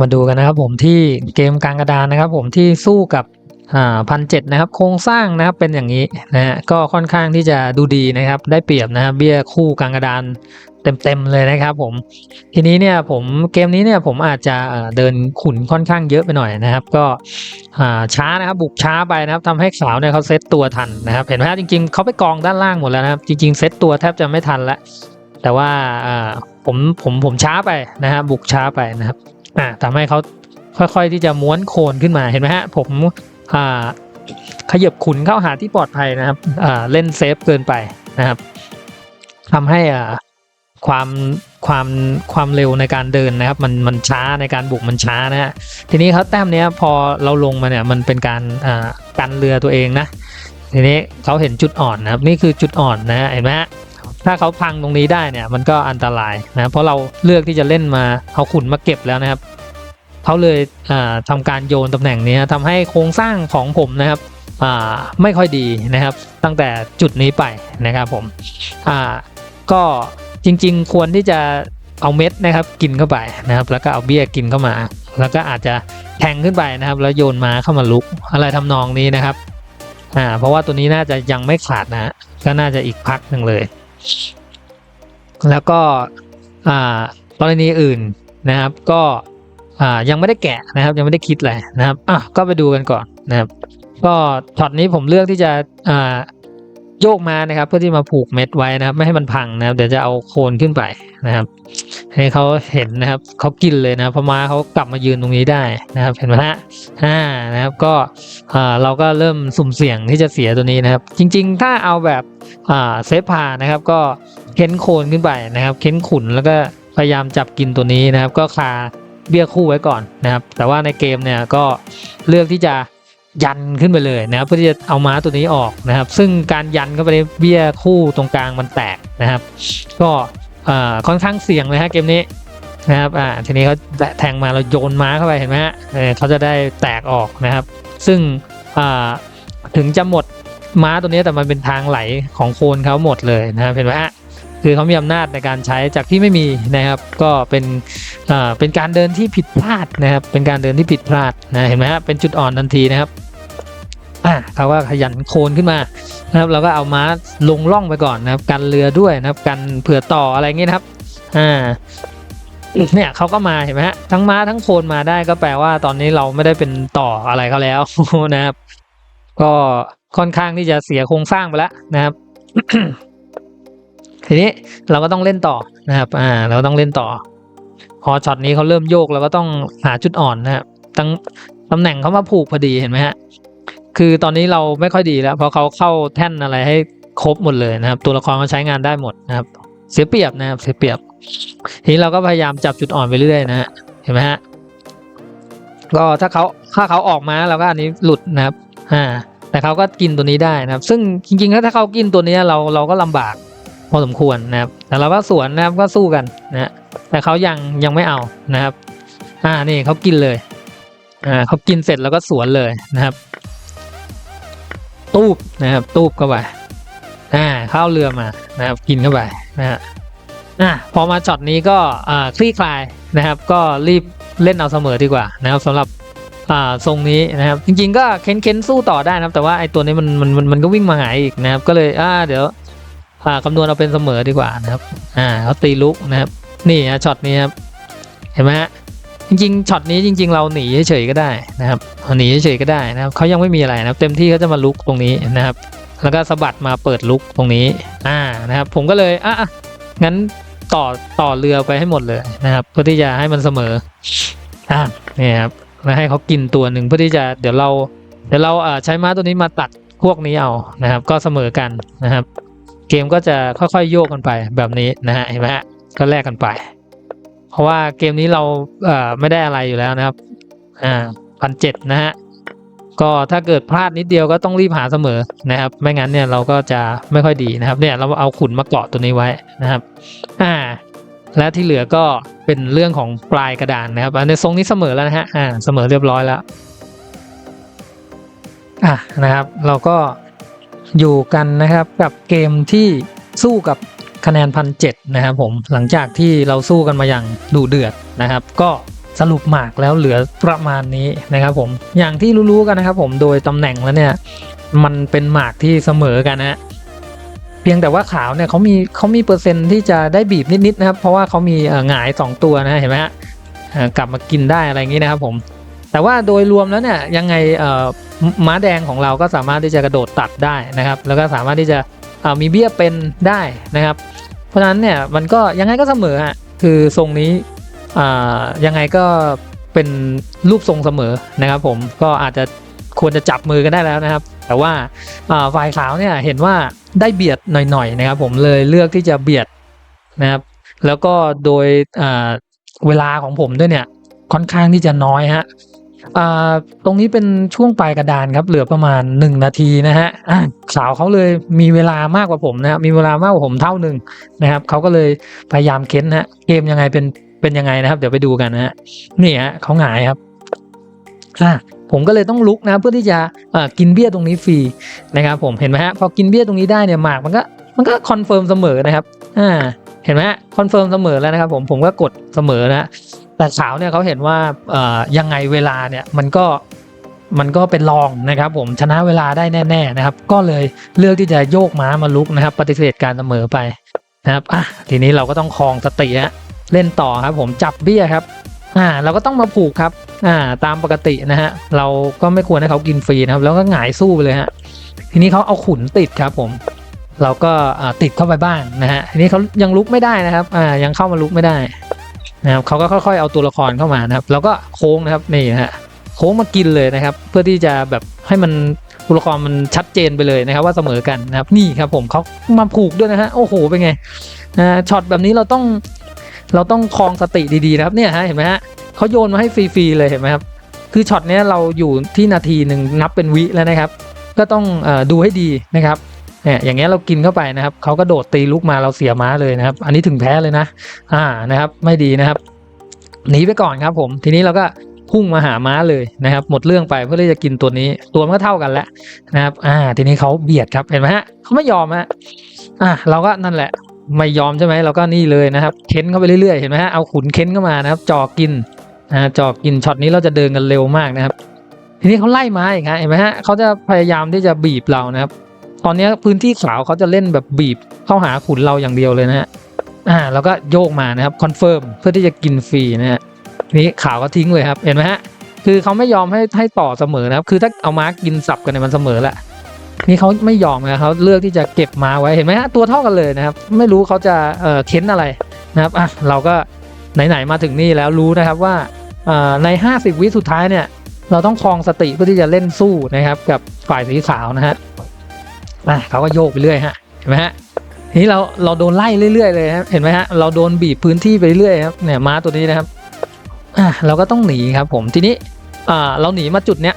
มาดูกันนะครับผมที่เกมกลางกระดานนะครับ ผมที่สู้กับพันเจ็ดนะครับโครงสร้างนะครับเป็นอย่างนี้นะฮะก็ค่อนข้างที่จะดูดีนะครับ ได้เปรียบนะครับเบี้ยคู่กลางกระดานเต็มๆเลยนะครับผมทีนี้เนี่ยผมเกมนี้เนี่ยผมอาจจะเดินขุนค่อนข้างเยอะไปหน่อยนะครับ ก็ช้านะครับบุกช้าไปนะครับทำให้ขาวเนี่ยเขาเซตตัวทันนะครับเห็นไหมครัจริงๆเขาไปกองด้านล่างหมดแล้วนะครับ จริง ๆ เซตตัวแทบจะไม่ทันแล้วแต่ว่าอ่าผมผมผมช้าไปนะครับบุกช้าไปนะครับ อ่าทำให้เขาค่อยๆที่จะม้วนโคนขึ้นมาเห็นไหมฮะ ผมอ่าขยับขุนเข้าหาที่ปลอดภัยนะครับอ่าเล่นเซฟเกินไปนะครับทำให้อ่าความความความเร็วในการเดินนะครับ มันมันช้าในการบุกมันช้านะฮะทีนี้เขาแต้มเนี้ยพอเราลงมาเนี่ยมันเป็นการอ่ากันเรือตัวเองนะทีนี้เขาเห็นจุดอ่อนนะครับ นี่คือจุดอ่อนนะฮะเห็นไหมฮะ ถ้าเขาพังตรงนี้ได้เนี่ยมันก็อันตรายนะเพราะเราเลือกที่จะเล่นมาเอาขุนมาเก็บแล้วนะครับเขาเลยอ่าทำการโยนตำแหน่งนี้ทำให้โครงสร้างของผมนะครับไม่ค่อยดีนะครับ ตั้งแต่จุดนี้ไปนะครับผมก็จริงๆ ควรที่จะเอาเม็ดนะครับกินเข้าไปนะครับ แล้วก็เอาเบี้ยกินเข้ามา แล้วก็อาจจะแทงขึ้นไปนะครับ แล้วโยนมาเข้ามาลุกอะไรทำนองนี้นะครับอ่าเพราะว่าตัวนี้น่าจะยังไม่ขาดนะก็น่าจะอีกพักหนึ่งเลย แล้วก็กรณีอื่นนะครับ ก็ยังไม่ได้แกะนะครับ ยังไม่ได้คิดเลยนะครับอะก็ไปดูกันก่อนนะครับ ก็ช็อตนี้ผมเลือกที่จะอ่า โยกมานะครับ เพื่อที่มาผูกเม็ดไว้นะครับ ไม่ให้มันพังนะครับ เดี๋ยวจะเอาโคนขึ้นไปนะครับให้เขาเห็นนะครับเขากินเลยนะพอมาเขากลับมายืนตรงนี้ได้นะครับ เห็นไหมฮะอ่านะครับก็อ่าเราก็เริ่มสุ่มเสี่ยงที่จะเสียตัวนี้นะครับ จริง ๆ ถ้าเอาแบบอ่าเซฟพานะครับ ก็เค้นโคนขึ้นไปนะครับ เค้นขุนแล้วก็พยายามจับกินตัวนี้นะครับ ก็คาเบี้ยคู่ไว้ก่อนนะครับ แต่ว่าในเกมเนี่ยก็เลือกที่จะ ยันขึ้นไปเลยนะครับเพื่อที่จะเอาม้าตัวนี้ออกนะครับ ซึ่งการยันเข้าไปในเบี้ยคู่ตรงกลางมันแตกนะครับ ก็ค่อนข้างเสี่ยงเลยฮะเกมนี้นะครับอ่าทีนี้เขาแทงมาเราโยนม้าเข้าไปเห็นไหมฮะเขาจะได้แตกออกนะครับ ซึ่งถึงจะหมดม้าตัวนี้แต่มันเป็นทางไหลของโคนเขาหมดเลยนะครับเห็นไหมฮะคือเขามีอำนาจในการใช้จากที่ไม่มีนะครับ ก็เป็นเป็นการเดินที่ผิดพลาดนะครับ เป็นการเดินที่ผิดพลาดนะเห็นไหมฮะเป็นจุดอ่อนทันทีนะครับ อ่าเขาก็ขยันโคนขึ้นมานะครับเราก็เอาม้าลงล่องไปก่อนนะครับ กันเรือด้วยนะครับ กันเผื่อต่ออะไรเงี้ยนะครับ อ่าเนี่ยเขาก็มาเห็นไหมฮะทั้งม้าทั้งโคนมาได้ก็แปลว่าตอนนี้เราไม่ได้เป็นต่ออะไรเขาแล้วนะครับ ก็ค่อนข้างที่จะเสียโครงสร้างไปแล้วนะครับทีนี้เราก็ต้องเล่นต่อนะครับ อ่า เราต้องเล่นต่อ พอช็อตนี้เขาเริ่มโยกเราก็ต้องหาจุดอ่อนนะครับตั้งตำแหน่งเขามาผูกพอดีเห็นไหมฮะ คือตอนนี้เราไม่ค่อยดีแล้วเพราะเขาเข้าแท่นอะไรให้ครบหมดเลยนะครับ ตัวละครเขาใช้งานได้หมดนะครับ เสียเปรียบนะครับเสียเปรียบ ทีนี้เราก็พยายามจับจุดอ่อนไปเรื่อยนะฮะเห็นไหมฮะก็ถ้าเขาถ้าเขาออกมาเราก็อันนี้หลุดนะครับอ่าแต่เขาก็กินตัวนี้ได้นะครับ ซึ่งจริงๆถ้าเขากินตัวนี้เราเราก็ลำบากพอสมควรนะครับ แต่เราก็สวนนะครับก็สู้กันนะฮะแต่เขายังยังไม่เอานะครับ อ่านี่เขากินเลยอ่าเขากินเสร็จแล้วก็สวนเลยนะครับ ตูบนะครับ ตูบเข้าไปอ่าเข้าเรือมานะครับกินเข้าไปนะฮะอะพอมาช็อตนี้ก็อ่าคลี่คลายนะครับ ก็รีบเล่นเอาเสมอดีกว่านะครับสำหรับอ่าทรงนี้นะครับ จริง ๆ ก็เค้นเค้นสู้ต่อได้นะครับ แต่ว่าไอ้ตัวนี้มันมันมันมันก็วิ่งมาหายอีกนะครับ ก็เลยอ่าเดี๋ยวอ่าคำนวณเอาเป็นเสมอดีกว่านะครับ อ่าเขาตีลุกนะครับ นี่ฮะช็อตนี้ครับเห็นไหมฮะ จริงๆช็อตนี้จริง ๆ เราหนีเฉยๆก็ได้นะครับหนีเฉยๆก็ได้นะครับเขายังไม่มีอะไรนะครับ เต็มที่เขาจะมาลุกตรงนี้นะครับ แล้วก็สะบัดมาเปิดลุกตรงนี้อ่านะครับ ผมก็เลยอะงั้นต่อต่อเรือไปให้หมดเลยนะครับเพื่อที่จะให้มันเสมออ่าเนี่ยครับแล้วให้เขากินตัวหนึ่งเพื่อที่จะเดี๋ยวเรา เดี๋ยวเราอ่าใช้ม้าตัวนี้มาตัดพวกนี้เอานะครับ ก็เสมอกันนะครับ เกมก็จะค่อยๆโยกกันไปแบบนี้นะฮะเห็นไหมฮะก็แลกกันไป เพราะว่าเกมนี้เราเอ่อไม่ได้อะไรอยู่แล้วนะครับ อ่าพันเจ็ดนะฮะก็ถ้าเกิดพลาดนิดเดียวก็ต้องรีบหาเสมอนะครับ ไม่งั้นเนี่ยเราก็จะไม่ค่อยดีนะครับ เนี่ยเราเอาขุนมาเกาะตัวนี้ไว้นะครับ อ่า และที่เหลือก็เป็นเรื่องของปลายกระดานนะครับอันในทรงนี้เสมอแล้วนะฮะอ่าเสมอเรียบร้อยแล้วอะนะครับ เราก็อยู่กันนะครับกับเกมที่สู้กับ คะแนนพันเจ็ดนะครับผมหลังจากที่เราสู้กันมาอย่างดุเดือดนะครับ ก็สรุปหมากแล้วเหลือประมาณนี้นะครับผมอย่างที่รู้ๆกันนะครับผมโดยตำแหน่งแล้วเนี่ยมันเป็นหมากที่เสมอกันนะฮะเพียงแต่ว่าขาวเนี่ยเขามีเขามีเปอร์เซ็นต์ที่จะได้บีบนิดๆนะครับ เพราะว่าเขามีหงายสองตัวนะเห็นไหมฮะกลับมากินได้อะไรอย่างนี้นะครับผมแต่ว่าโดยรวมแล้วเนี่ยยังไงม้าแดงของเราก็สามารถที่จะกระโดดตัดได้นะครับ แล้วก็สามารถที่จะ มีเบี้ยเป็นได้นะครับ เพราะฉะนั้นเนี่ยมันก็ยังไงก็เสมอฮะคือทรงนี้อ่ายังไงก็เป็นรูปทรงเสมอนะครับ ผมก็อาจจะควรจะจับมือกันได้แล้วนะครับ แต่ว่าฝ่ายขาวเนี่ยเห็นว่าได้เบียดหน่อยๆนะครับ ผมเลยเลือกที่จะเบียดนะครับ แล้วก็โดยเวลาของผมด้วยเนี่ยค่อนข้างที่จะน้อยฮะ ตรงนี้เป็นช่วงปลายกระดานครับเหลือประมาณ 1 นาทีนะฮะอะสาวเขาเลยมีเวลามากกว่าผมนะครับมีเวลามากกว่าผมเท่าหนึ่งนะครับเขาก็เลยพยายามเค้นฮะเกมยังไงเป็นเป็นยังไงนะครับ เดี๋ยวไปดูกันนะฮะนี่ฮะเขาหงายครับอะผมก็เลยต้องลุกนะเพื่อที่จะกินเบี้ยตรงนี้ฟรีนะครับผมเห็นไหมฮะพอกินเบี้ยตรงนี้ได้เนี่ยหมากมันก็มันก็คอนเฟิร์มเสมอนะครับอ่าเห็นไหมคอนเฟิร์มเสมอแล้วนะครับผมผมก็กดเสมอนะ แต่ขาวเนี่ยเขาเห็นว่าเอ่อยังไงเวลาเนี่ยมันก็มันก็เป็นรองนะครับ ผมชนะเวลาได้แน่ ๆนะครับ ก็เลยเลือกที่จะโยกม้ามาลุกนะครับ ปฏิเสธการเสมอไปนะครับอะทีนี้เราก็ต้องคลองสติฮะเล่นต่อครับ ผมจับเบี้ยครับอ่าเราก็ต้องมาผูกครับอ่าตามปกตินะฮะเราก็ไม่ควรให้เขากินฟรีนะครับ แล้วก็หงายสู้ไปเลยฮะทีนี้เขาเอาขุนติดครับ ผม เราก็ติดเข้าไปบ้างนะฮะทีนี้เขายังลุกไม่ได้นะครับอ่ายังเข้ามาลุกไม่ได้ นะครับเขาก็ค่อยๆเอาตัวละครเข้ามานะครับแล้วก็โค้งนะครับนี่ฮะโค้งมากินเลยนะครับ เพื่อที่จะแบบให้มันตัวละครมันชัดเจนไปเลยนะครับ ว่าเสมอกันนะครับ นี่ครับผมเขามาผูกด้วยนะฮะโอ้โหเป็นไงนะช็อตแบบนี้เราต้องเราต้องคลองสติดีๆนะครับเนี่ยฮะเห็นไหมฮะเขาโยนมาให้ฟรีๆเลยเห็นไหมครับคือช็อตเนี้ยเราอยู่ที่นาทีหนึ่งนับเป็นวิแล้วนะครับ ก็ต้องอดูให้ดีนะครับ เนี่ยอย่างเงี้ยเรากินเข้าไปนะครับเขาก็โดดตีลุกมาเราเสียม้าเลยนะครับ อันนี้ถึงแพ้เลยนะ อ่านะครับ ไม่ดีนะครับหนีไปก่อนครับ ผมทีนี้เราก็พุ่งมาหาม้าเลยนะครับ หมดเรื่องไปเพื่อที่จะกินตัวนี้ ตัวมันก็เท่ากันแล้วนะครับ อ่า ทีนี้เขาเบียดครับเห็นไหมฮะเขาไม่ยอมฮะอ่าเราก็นั่นแหละไม่ยอมใช่ไหมเราก็นี่เลยนะครับเค้นเข้าไปเรื่อยๆเห็นไหมฮะเอาขุนเค้นเข้ามานะครับจอกินอ่าจอกินช็อตนี้เราจะเดินกันเร็วมากนะครับ ทีนี้เขาไล่มาอีกฮะเห็นไหมฮะเขาจะพยายามที่จะบีบเรานะครับ ตอนนี้พื้นที่ขาวเขาจะเล่นแบบบีบเข้าหาขุนเราอย่างเดียวเลยนะฮะอ่าแล้วก็โยกมานะครับคอนเฟิร์มเพื่อที่จะกินฟรีนะฮะนี้ขาวก็ทิ้งเลยครับเห็นไหมฮะคือเขาไม่ยอมให้ให้ต่อเสมอนะครับ คือถ้าเอาม้ากินสับกันเนี่ยมันเสมอแหละนี่เขาไม่ยอมนะเขาเลือกที่จะเก็บมาไว้เห็นไหมฮะตัวเท่ากันเลยนะครับ ไม่รู้เขาจะเอ่อเค้นอะไรนะครับอะเราก็ไหนๆมาถึงนี่แล้วรู้นะครับว่าอ่อใน 50 วิสุดท้ายเนี่ย เราต้องคลองสติเพื่อที่จะเล่นสู้นะครับ กับฝ่ายสีขาวนะฮะ อะเขาก็โยกไปเรื่อยฮะเห็นไหมฮะทีนี้เราเราโดนไล่เรื่อยๆเลยครับเห็นไหมฮะเราโดนบีบพื้นที่ไปเรื่อยครับเนี่ยม้าตัวนี้นะครับอะเราก็ต้องหนีครับผมทีนี้อ่าเราหนีมาจุดเนี้ย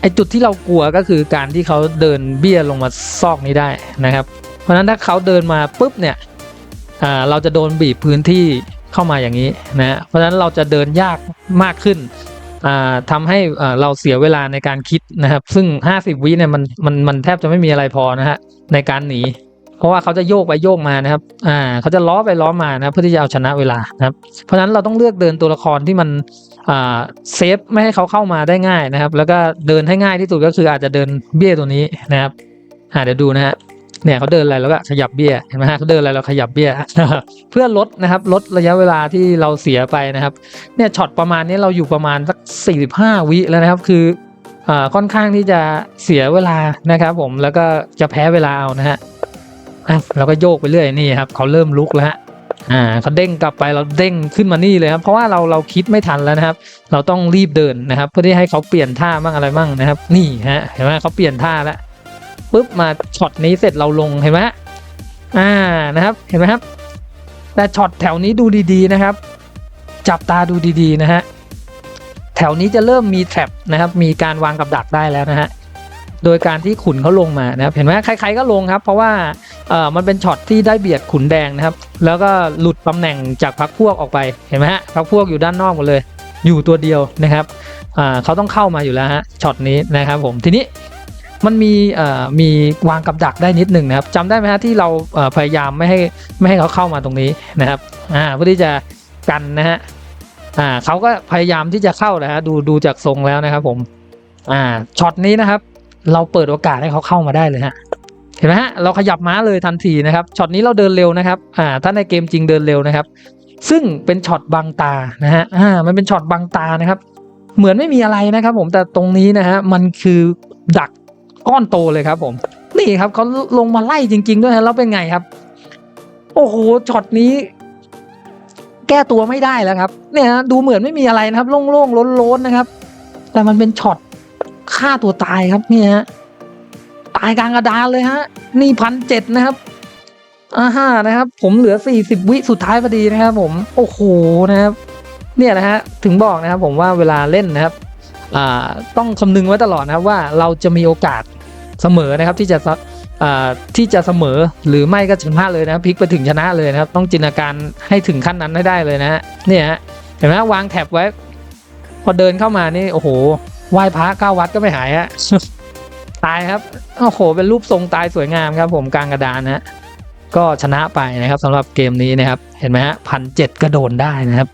ไอจุดที่เรากลัวก็คือการที่เขาเดินเบี้ยลงมาซอกนี้ได้นะครับ เพราะฉะนั้นถ้าเขาเดินมาปุ๊บเนี่ยอ่าเราจะโดนบีบพื้นที่เข้ามาอย่างนี้นะเพราะฉะนั้นเราจะเดินยากมากขึ้น ทำให้เราเสียเวลาในการคิดนะครับ ซึ่ง 50 วิเนี่ยมันมันมันแทบจะไม่มีอะไรพอนะฮะในการหนี เพราะว่าเขาจะโยกไปโยกมานะครับอ่าเขาจะล้อไปล้อมานะครับเพื่อที่จะเอาชนะเวลานะครับ เพราะฉะนั้นเราต้องเลือกเดินตัวละครที่มันอ่าเซฟไม่ให้เขาเข้ามาได้ง่ายนะครับ แล้วก็เดินให้ง่ายที่สุดก็คืออาจจะเดินเบี้ยตัวนี้นะครับอ่าเดี๋ยวดูนะฮะ เนี่ยเขาเดินอะไรแล้วก็ขยับเบี้ยเห็นไหมฮะเขาเดินอะไรเราขยับเบี้ยเพื่อลดนะครับลดระยะเวลาที่เราเสียไปนะครับเนี่ยช็อตประมาณนี้เราอยู่ประมาณสัก 45 วิแล้วนะครับคืออ่าค่อนข้างที่จะเสียเวลานะครับผมแล้วก็จะแพ้เวลาเอานะฮะอะเราก็โยกไปเรื่อยนี่ครับเขาเริ่มลุกแล้วฮะอ่าเขาเด้งกลับไปเราเด้งขึ้นมานี่เลยครับเพราะว่าเราเราคิดไม่ทันแล้วนะครับ เราต้องรีบเดินนะครับ เพื่อที่ให้เขาเปลี่ยนท่าบ้างอะไรบ้างนะครับ นี่ฮะเห็นไหมเขาเปลี่ยนท่าแล้ว ปุ๊บมาช็อตนี้เสร็จเราลงเห็นไหมอ่านะครับเห็นไหมครับ แต่ช็อตแถวนี้ดูดีๆนะครับ จับตาดูดีๆนะฮะแถวนี้จะเริ่มมีแทรปนะครับ มีการวางกับดักได้แล้วนะฮะโดยการที่ขุนเขาลงมานะครับเห็นไหมใครๆก็ลงครับ เพราะว่าเอ่อมันเป็นช็อตที่ได้เบียดขุนแดงนะครับ แล้วก็หลุดตำแหน่งจากพักพวกออกไปเห็นไหมฮะพักพวกอยู่ด้านนอกหมดเลย อยู่ตัวเดียวนะครับอ่าเขาต้องเข้ามาอยู่แล้วฮะช็อตนี้นะครับผมทีนี้ มันมีมีวางกับดักได้นิดหนึ่งนะครับจำได้ไหมฮะที่เราพยายามไม่ให้ไม่ให้เขาเข้ามาตรงนี้นะครับอ่าเพื่อที่จะกันนะฮะอ่าเขาก็พยายามที่จะเข้านะฮะดูดูจากทรงแล้วนะครับผมอ่าช็อตนี้นะครับ เราเปิดโอกาสให้เขาเข้ามาได้เลยฮะเห็นไหมฮะเราขยับม้าเลยทันทีนะครับช็อตนี้เราเดินเร็วนะครับอ่าถ้าในเกมจริงเดินเร็วนะครับ ซึ่งเป็นช็อตบังตานะฮะอ่ามันเป็นช็อตบังตานะครับ เหมือนไม่มีอะไรนะครับ ผมแต่ตรงนี้นะฮะมันคือดัก ก้อนโตเลยครับผม นี่ครับเขาลงมาไล่จริง ๆ ด้วยฮะแล้วเป็นไงครับ โอ้โหช็อตนี้ แก้ตัวไม่ได้แล้วครับ เนี่ยฮะดูเหมือนไม่มีอะไรนะครับ โล่งๆล้นๆนะครับ แต่มันเป็นช็อตฆ่าตัวตายครับนี่ฮะตายกลางกระดานเลยฮะ นี่พันเจ็ดนะครับอ่าฮะนะครับ ผมเหลือสี่สิบวิสุดท้ายพอดีนะครับ ผม โอ้โหนะครับ เนี่ยนะฮะถึงบอกนะครับ ผมว่าเวลาเล่นนะครับ ต้องคำนึงไว้ตลอดนะครับว่าเราจะมีโอกาสเสมอนะครับที่จะที่จะเสมอหรือไม่ก็ชนะเลยนะพลิกไปถึงชนะเลยนะครับ ต้องจินตนาการให้ถึงขั้นนั้นให้ได้เลยนะฮะเนี่ยฮะเห็นไหมวางแท็บไว้ พอเดินเข้ามานี่โอ้โหไหว้พระเก้าวัดก็ไม่หายฮะตายครับโอ้โห เป็นรูปทรงตายสวยงามครับ ผมกลางกระดานนะก็ชนะไปนะครับสำหรับเกมนี้นะครับ เห็นไหมฮะพันเจ็ดก็โดนได้นะครับ